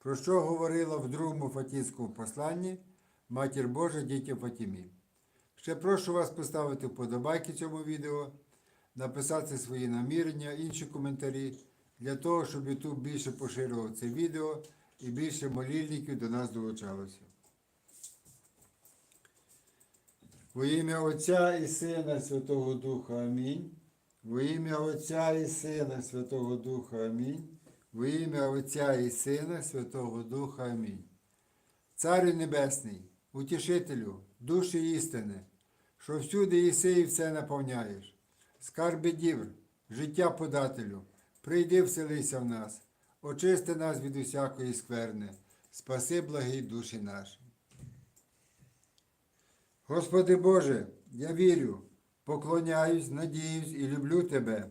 про що говорила в другому Фатінському посланні Матір Божа дітям Фатімі. Ще прошу вас поставити вподобайки цьому відео, написати свої намірення, інші коментарі, для того, щоб YouTube більше поширював це відео і більше молільників до нас долучалося. Во ім'я Отця і Сина Святого Духа Амінь. Во ім'я Отця і Сина Святого Духа Амінь. Во ім'я Отця і Сина Святого Духа Амінь. Царю Небесний, утішителю, душі істини, що всюди єси і все наповняєш. Скарби дівр, життя подателю, прийди вселися в нас, очисти нас від усякої скверни, спаси благі душі наші. Господи Боже, я вірю, поклоняюсь, надіюсь і люблю Тебе.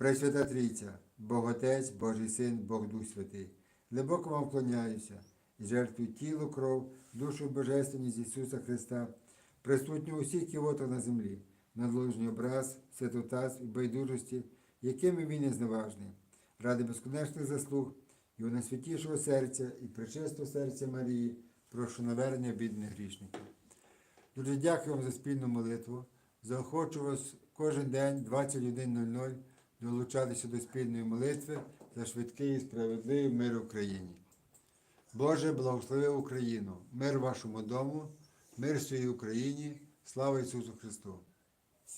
Пресвята Трійця, Бог Отець, Божий Син, Бог Дух Святий, глибоко вам вклоняюся і жертвую тіло, кров, душу божественність Ісуса Христа, присутню усіх ківотах на землі, надлужний образ, святотаз і байдужості, якими він є зневажний, ради безконечних заслуг Його найсвятішого серця і пречистого серця Марії, прошу навернення бідних грішників. Дуже дякую вам за спільну молитву. Заохочу вас кожен день 21.00 долучатися до спільної молитви за швидкий і справедливий мир Україні. Боже, благослови Україну, мир вашому дому, мир своїй Україні, слава Ісусу Христу!